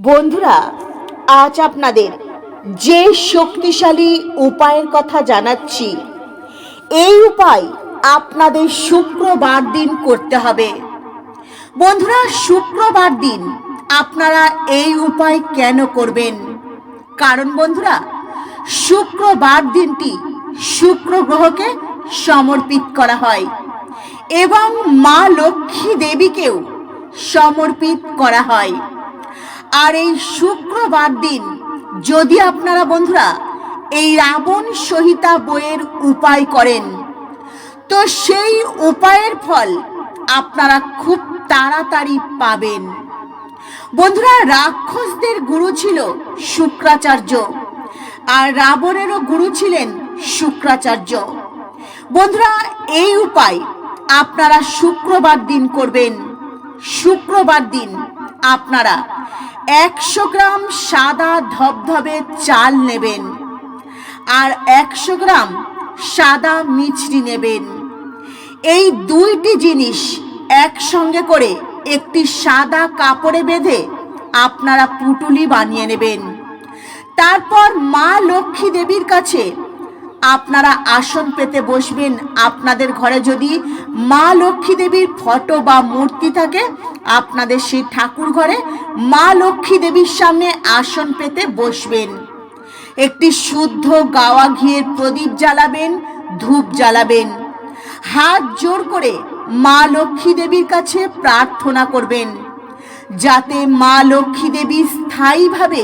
বন্ধুরা, আজ আপনাদের যে শক্তিশালী উপায়ের কথা জানাচ্ছি, এই উপায় আপনাদের শুক্রবার দিন করতে হবে। বন্ধুরা, শুক্রবার দিন আপনারা এই উপায় কেন করবেন? কারণ বন্ধুরা, শুক্রবার দিনটি শুক্র গ্রহকে সমর্পিত করা হয় এবং মা লক্ষ্মী দেবীকেও সমর্পিত করা হয়। আর এই শুক্রবার দিন, যদি আপনারা বন্ধুরা এই রাবণ সহিতা বইয়ের উপায় করেন, তো সেই উপায়ের ফল আপনারা খুব তাড়াতাড়ি পাবেন। বন্ধুরা, রাক্ষসদের গুরু ছিল শুক্রাচার্য, আর রাবণেরও গুরু ছিলেন শুক্রাচার্য। বন্ধুরা, এই উপায় আপনারা শুক্রবার দিন করবেন। শুক্রবার দিন আপনারা একশো গ্রাম সাদা ধবধবে চাল নেবেন আর একশো গ্রাম সাদা মিছরি নেবেন। এই দুইটি জিনিস একসঙ্গে করে একটি সাদা কাপড়ে বেঁধে আপনারা পুটুলি বানিয়ে নেবেন। তারপর মা লক্ষ্মী দেবীর কাছে আপনারা আসন পেতে বসবেন। আপনাদের ঘরে যদি মা লক্ষ্মী দেবীর ফটো বা মূর্তি থাকে, আপনাদের সেই ঠাকুর ঘরে মা লক্ষ্মী দেবীর সামনে আসন পেতে বসবেন। একটি শুদ্ধ গাওয়া ঘিয়ের প্রদীপ জ্বালাবেন, ধূপ জ্বালাবেন। হাত জোর করে মা লক্ষ্মী দেবীর কাছে প্রার্থনা করবেন, যাতে মা লক্ষ্মী দেবী স্থায়ীভাবে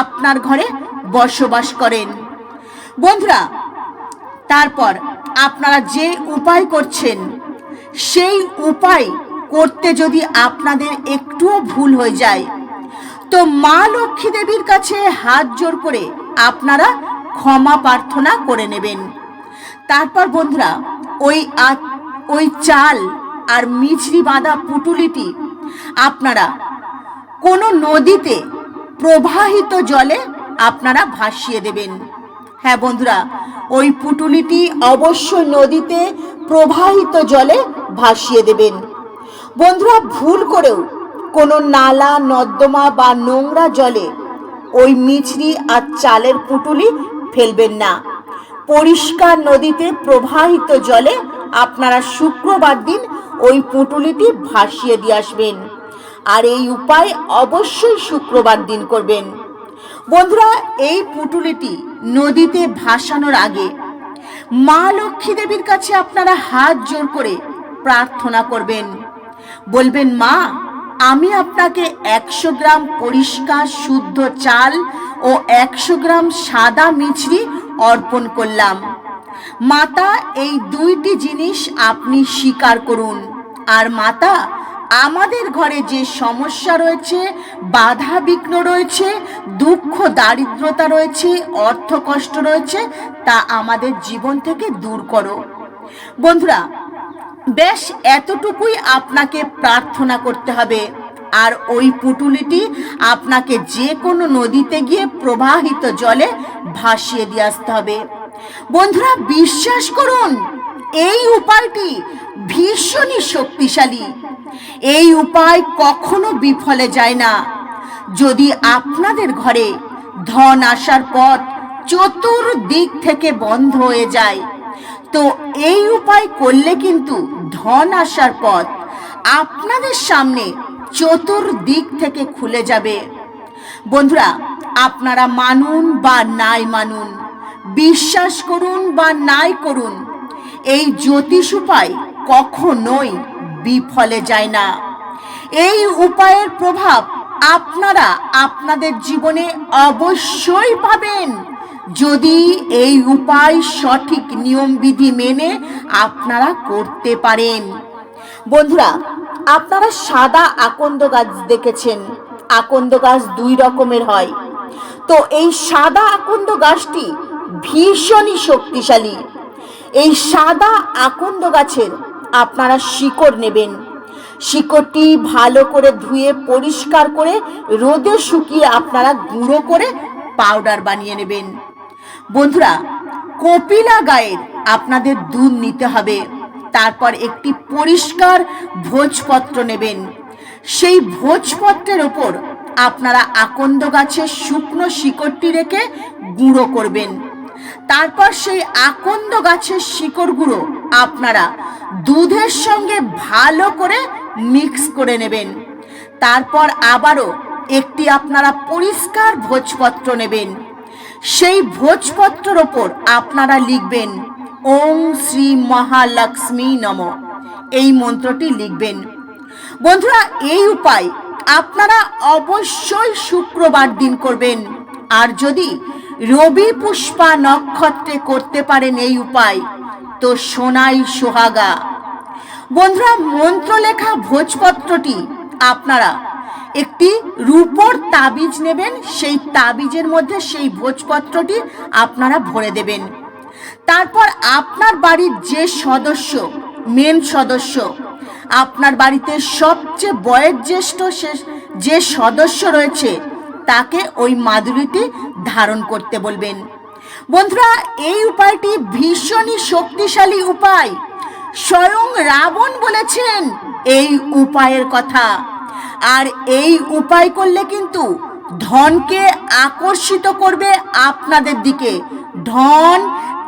আপনার ঘরে বসবাস করেন। বন্ধুরা, তারপর আপনারা যে উপায় করছেন, সেই উপায় করতে যদি আপনাদের একটুও ভুল হয়ে যায়, তো মা লক্ষ্মী দেবীর কাছে হাত জোর করে আপনারা ক্ষমা প্রার্থনা করে নেবেন। তারপর বন্ধুরা, ওই ওই চাল আর মিছরি বাঁধা পুটুলিটি আপনারা কোনো নদীতে প্রবাহিত জলে আপনারা ভাসিয়ে দেবেন। হ্যাঁ বন্ধুরা, ওই পুটুলিটি অবশ্যই নদীতে প্রবাহিত জলে ভাসিয়ে দেবেন। বন্ধুরা, ভুল করেও কোনো নালা, নর্দমা বা নোংরা জলে ওই মিছরি আর চালের পুটুলি ফেলবেন না। পরিষ্কার নদীতে প্রবাহিত জলে আপনারা শুক্রবার দিন ওই পুটুলিটি ভাসিয়ে দিয়ে আসবেন। আর এই উপায় অবশ্যই শুক্রবার দিন করবেন। বন্ধুরা, এই পুটুলিটি নদীতে ভাসানোর আগে মা লক্ষ্মী দেবীর কাছে আপনারা হাত জোর করে প্রার্থনা করবেন। বলবেন, মা, আমি আপনাকে একশো গ্রাম পরিষ্কার শুদ্ধ চাল ও একশো গ্রাম সাদা মিছরি অর্পণ করলাম। মাতা, এই দুইটি জিনিস আপনি স্বীকার করুন। আর মাতা আমাদের ঘরে যে সমস্যা রয়েছে, বাধা বিঘ্ন রয়েছে, দুঃখ, দারিদ্রতা রয়েছে, অর্থ কষ্ট রয়েছে, তা আমাদের জীবন থেকে দূর করো। বন্ধুরা, বেশ এতটুকুই আপনাকে প্রার্থনা করতে হবে। আর ওই পুটুলিটি আপনাকে যে কোনো নদীতে গিয়ে প্রবাহিত জলে ভাসিয়ে দিয়ে আসতে হবে। বন্ধুরা, বিশ্বাস করুন, এই উপায়টি ভীষণই শক্তিশালী। এই উপায় কখনো বিফলে যায় না। যদি আপনাদের ঘরে ধন আসার পথ চতুর্দিক থেকে বন্ধ হয়ে যায়, তো এই উপায় করলে কিন্তু ধন আসার পথ আপনাদের সামনে চতুর্দিক থেকে খুলে যাবে। বন্ধুরা, আপনারা মানুন বা নাই মানুন, বিশ্বাস করুন বা নাই করুন, এই জ্যোতিষ উপায় কখনোই বিফলে যায় না। এই উপায়ের প্রভাব আপনারা আপনাদের জীবনে অবশ্যই পাবেন। যদি এই উপায় সঠিক নিয়মবিধি মেনে আপনারা করতে পারেন। বন্ধুরা, আপনারা সাদা আকন্দ গাছ দেখেছেন। আকন্দ গাছ দুই রকমের হয়। তো এই সাদা আকন্দ গাছটি ভীষণই শক্তিশালী। এই সাদা আকন্দ গাছের আপনারা শিকড় নেবেন। শিকড়টি ভালো করে ধুয়ে পরিষ্কার করে রোদে শুকিয়ে আপনারা গুঁড়ো করে পাউডার বানিয়ে নেবেন। বন্ধুরা, কপিলা গায়ের আপনাদের দুধ নিতে হবে। তারপর একটি পরিষ্কার ভোজপত্র নেবেন। সেই ভোজপত্রের ওপর আপনারা আকন্দ গাছের শুকনো শিকড়টি রেখে গুঁড়ো করবেন। তারপর সেই আকন্দ গাছের শিকড় আপনারা দুধের সঙ্গে ভালো করে মিক্স করে নেবেন। তারপর আবারও একটি আপনারা পরিষ্কার ভোজপত্র নেবেন। সেই ভোজপত্রের ওপর আপনারা লিখবেন, ওম শ্রী মহালক্ষ্মী নম। এই মন্ত্রটি লিখবেন। বন্ধুরা, এই উপায় আপনারা অবশ্যই শুক্রবার দিন করবেন। আর যদি রবি পুষ্পা নক্ষত্রে করতে পারেন এই উপায়। তো সোনাই সোহাগা। বন্ধুরা মন্ত্র লেখা ভোজপত্রটি আপনারা একটি রূপর তাবিজ নেবেন, সেই তাবিজের মধ্যে সেই ভোজপত্রটি আপনারা ভরে দেবেন। তারপর আপনার বাড়ির যে সদস্য মেন সদস্য, আপনার বাড়িতে সবচেয়ে বয়োজ্যেষ্ঠ যে সদস্য রয়েছে তাকে ওই মাদুরিটি ধারণ করতে বলবেন। বন্ধুরা, এই উপায়টি ভীষণই শক্তিশালী উপায়। স্বয়ং রাবণ বলেছেন এই উপায়ের কথা। আর এই উপায় করলে কিন্তু ধনকে আকর্ষিত করবে আপনাদের দিকে। ধন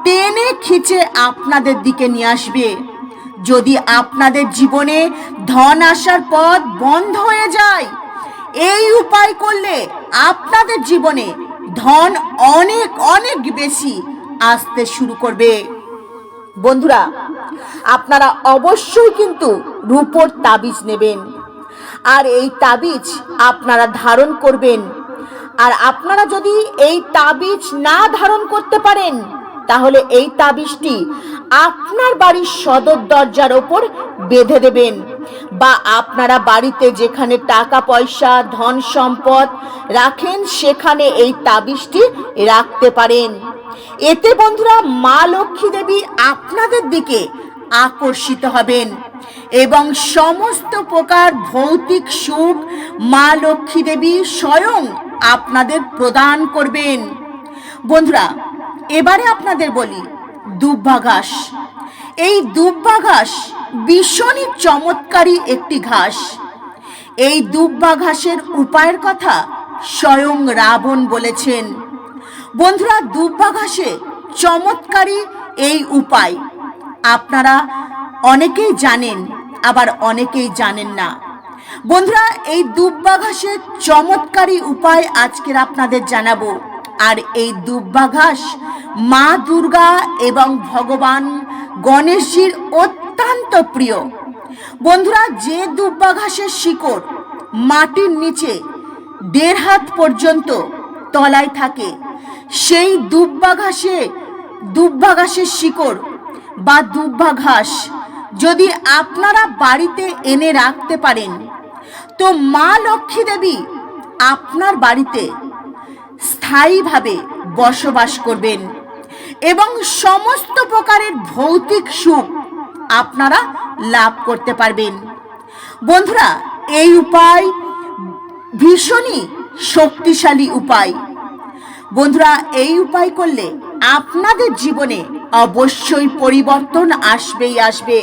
টেনে খিচে আপনাদের দিকে নিয়ে আসবে। যদি আপনাদের জীবনে ধন আসার পথ বন্ধ হয়ে যায় এই উপায় করলে আপনাদের জীবনে ধন অনেক অনেক বেশি আসতে শুরু করবে। বন্ধুরা, আপনারা অবশ্যই কিন্তু রূপোর তাবিজ নেবেন। আর এই তাবিজ আপনারা ধারণ করবেন। আর আপনারা যদি এই তাবিজ না ধারণ করতে পারেন, তাহলে এই তাবিজটি আপনার বাড়ির সদর দরজার ওপর বেঁধে দেবেন বা আপনারা বাড়িতে যেখানে টাকা, পয়সা, ধন সম্পদ রাখেন, সেখানে এই তাবিজটি রাখতে পারেন। এতে বন্ধুরা মা লক্ষ্মী দেবী আপনাদের দিকে আকর্ষিত হবেন এবং সমস্ত প্রকার ভৌতিক সুখ মা লক্ষ্মী দেবী স্বয়ং আপনাদের প্রদান করবেন। বন্ধুরা, এবারে আপনাদের বলি দুব্বা ঘাস এই দুব্বা ঘাস ভীষণই চমৎকারী একটি ঘাস। এই দুব্বা ঘাসের উপায়ের কথা স্বয়ং রাবণ বলেছেন। বন্ধুরা দুব্বা ঘাসে চমৎকারী এই উপায়। আপনারা অনেকেই জানেন, আবার অনেকেই জানেন না। বন্ধুরা, এই দুব্বা চমৎকারী উপায় আজকের আপনাদের জানাব। আর এই দুব্বা ঘাস মা দুর্গা এবং ভগবান গণেশজির অত্যন্ত প্রিয়। বন্ধুরা, যে দুব্বা ঘাসের শিকড় মাটির নিচে দেড় হাত পর্যন্ত তলায় থাকে, সেই দুব্বা ঘাসে ঘাসের শিকড় বা দুব্বা ঘাস যদি আপনারা বাড়িতে এনে রাখতে পারেন, তো মা লক্ষ্মী দেবী আপনার বাড়িতে স্থায়ীভাবে বসবাস করবেন এবং সমস্ত প্রকারের ভৌতিক সুখ আপনারা লাভ করতে পারবেন। বন্ধুরা, এই উপায় ভীষণই শক্তিশালী উপায়। বন্ধুরা, এই উপায় করলে আপনাদের জীবনে অবশ্যই পরিবর্তন আসবেই আসবে।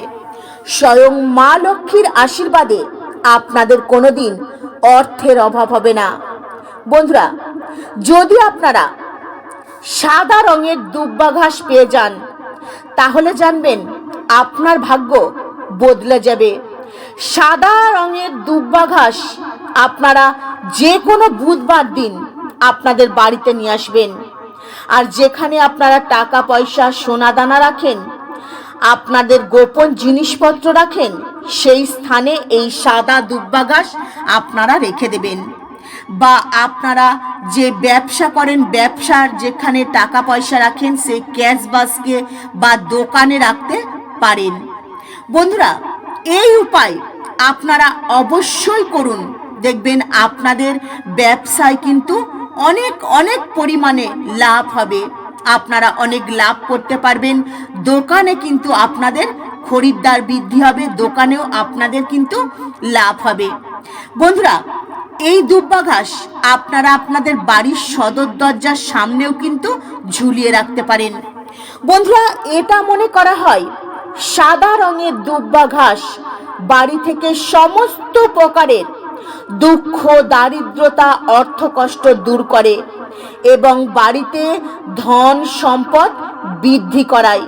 স্বয়ং মা লক্ষ্মীর আশীর্বাদে আপনাদের কোনোদিন অর্থের অভাব হবে না। বন্ধুরা, যদি আপনারা সাদা রঙের দুব্বা ঘাস পেয়ে যান, তাহলে জানবেন আপনার ভাগ্য বদলে যাবে। সাদা রঙের দুব্বা ঘাস আপনারা যে কোনো বুধবার দিন আপনাদের বাড়িতে নিয়ে আসবেন। আর যেখানে আপনারা টাকা, পয়সা সোনা দানা রাখেন, আপনাদের গোপন জিনিসপত্র রাখেন, সেই স্থানে এই সাদা দুব্বা ঘাস আপনারা রেখে দেবেন। বা আপনারা যে ব্যবসা করেন, ব্যবসার যেখানে টাকা পয়সা রাখেন, সেই ক্যাশ বাসকে বা দোকানে রাখতে পারেন। বন্ধুরা, এই উপায় আপনারা অবশ্যই করুন। দেখবেন আপনাদের ব্যবসায় কিন্তু অনেক অনেক পরিমাণে লাভ হবে। আপনারা অনেক লাভ করতে পারবেন। দোকানে কিন্তু আপনাদের খরিদ্দার বৃদ্ধি হবে, দোকানেও আপনাদের কিন্তু লাভ হবে। বন্ধুরা এই দুব্বা ঘাস আপনারা আপনাদের বাড়ির সদর দরজার সামনেও কিন্তু ঝুলিয়ে রাখতে পারেন। বন্ধুরা, এটা মনে করা হয়, সাদা রঙের দুব্বা ঘাস বাড়ি থেকে সমস্ত প্রকারের দুঃখ, দারিদ্রতা, অর্থকষ্ট দূর করে এবং বাড়িতে ধন সম্পদ বৃদ্ধি করায়।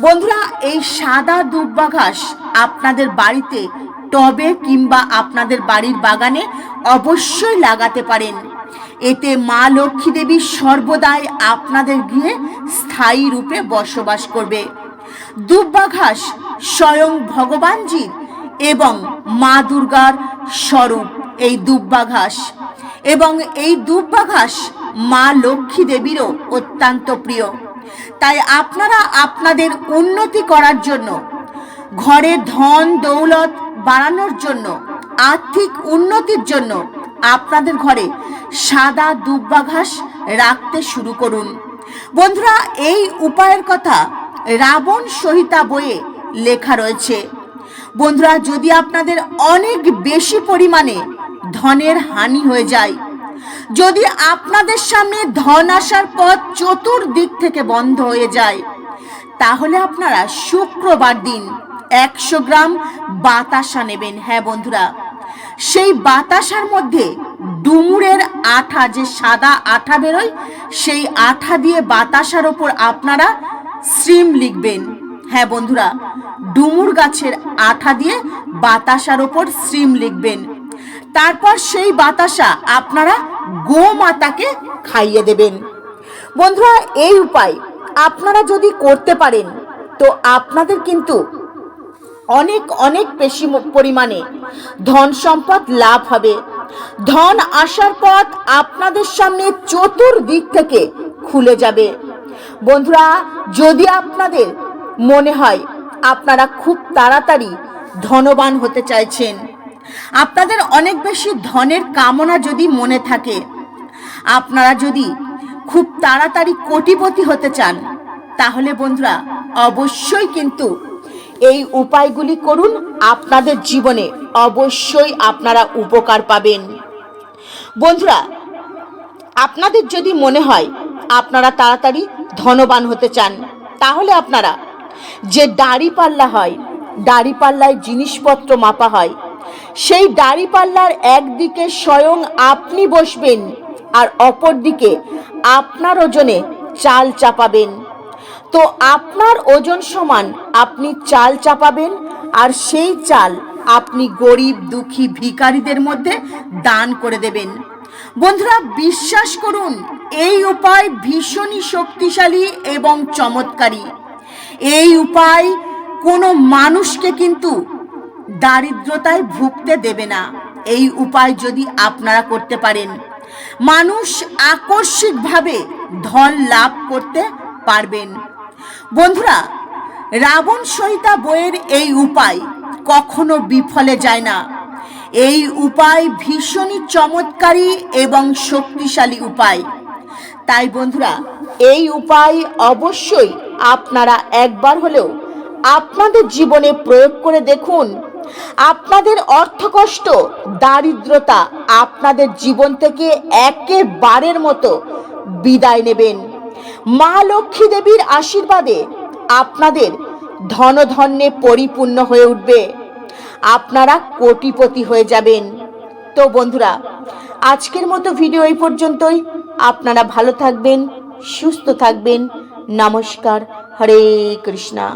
বন্ধুরা, এই সাদা দুব্বা ঘাস আপনাদের বাড়িতে টবে কিংবা আপনাদের বাড়ির বাগানে অবশ্যই লাগাতে পারেন। এতে মা লক্ষ্মী দেবী সর্বদাই আপনাদের গৃহে স্থায়ী রূপে বসবাস করবে। দুব্বা ঘাস স্বয়ং ভগবানজির এবং মা দুর্গার স্বরূপ এই দুব্বা ঘাস এবং এই দুব্বা ঘাস মা লক্ষ্মী দেবীরও অত্যন্ত প্রিয়। তাই আপনারা আপনাদের উন্নতি করার জন্য ঘরে ধন দৌলত বাড়ানোর জন্য, আর্থিক উন্নতির জন্য আপনাদের ঘরে সাদা দুব্বা ঘাস রাখতে শুরু করুন। বন্ধুরা, এই উপায়ের কথা রাবণ সহিতা বইয়ে লেখা রয়েছে। বন্ধুরা, যদি আপনাদের অনেক বেশি পরিমাণে ধনের হানি হয়ে যায়, যদি আপনাদের সামনে ধন আসার পথ চতুর্দিক থেকে বন্ধ হয়ে যায়, তাহলে আপনারা শুক্রবার দিন একশো গ্রাম বাতাসা নেবেন। হ্যাঁ বন্ধুরা, সেই বাতাসার মধ্যে ডুমুরের আঠা, যে সাদা আঠা বেরোয়, সেই আঠা দিয়ে বাতাসার ওপর আপনারা শ্রিম লিখবেন। হ্যাঁ বন্ধুরা, ডুমুর গাছের আঠা দিয়ে বাতাসার ওপর শ্রিম লিখবেন। তারপর সেই বাতাসা আপনারা গোমাতাকে খাইয়ে দেবেন। বন্ধুরা, এই উপায় আপনারা যদি করতে পারেন, তো আপনাদের কিন্তু অনেক অনেক বেশি পরিমাণে ধন সম্পদ লাভ হবে। ধন আসার পথ আপনাদের সামনে চতুর্দিক থেকে খুলে যাবে। বন্ধুরা, যদি আপনাদের মনে হয় আপনারা খুব তাড়াতাড়ি ধনবান হতে চাইছেন, আপনাদের অনেক বেশি ধনের কামনা যদি মনে থাকে, আপনারা যদি খুব তাড়াতাড়ি কোটিপতি হতে চান, তাহলে বন্ধুরা, অবশ্যই কিন্তু এই উপায়গুলি করুন, আপনাদের জীবনে অবশ্যই আপনারা উপকার পাবেন। বন্ধুরা, আপনাদের যদি মনে হয় আপনারা তাড়াতাড়ি ধনবান হতে চান, তাহলে আপনারা যে দাড়ি পাল্লা হয়, দাড়ি পাল্লায় জিনিসপত্র মাপা হয়, সেই দাড়ি পাল্লার একদিকে স্বয়ং আপনি বসবেন আর অপর দিকে আপনার ওজনে চাল চাপাবেন। তো আপনার ওজন সমান, আপনি চাল চাপাবেন, আর সেই চাল আপনি গরিব, দুঃখী ভিখারিদের মধ্যে দান করে দেবেন। বন্ধুরা, বিশ্বাস করুন, এই উপায় ভীষণই শক্তিশালী এবং চমৎকারী। এই উপায় কোনো মানুষকে কিন্তু দারিদ্রতায় ভুগতে দেবে না। এই উপায় যদি আপনারা করতে পারেন, মানুষ আকস্মিকভাবে ধন লাভ করতে পারবেন। বন্ধুরা, রাবণ সহিতা বইয়ের এই উপায় কখনো বিফলে যায় না। এই উপায় ভীষণই চমৎকারী এবং শক্তিশালী উপায়। তাই বন্ধুরা, এই উপায় অবশ্যই আপনারা একবার হলেও আপনাদের জীবনে প্রয়োগ করে দেখুন। আপনাদের অর্থকষ্ট, দারিদ্রতা আপনাদের জীবন থেকে একেবারের মতো বিদায় নেবেন। মা লক্ষ্মী দেবীর আশীর্বাদে আপনাদের ধনধন্যে পরিপূর্ণ হয়ে উঠবে। আপনারা কোটিপতি হয়ে যাবেন। তো বন্ধুরা, আজকের মতো ভিডিও এই পর্যন্তই। আপনারা ভালো থাকবেন, সুস্থ থাকবেন। নমস্কার, হরে কৃষ্ণা।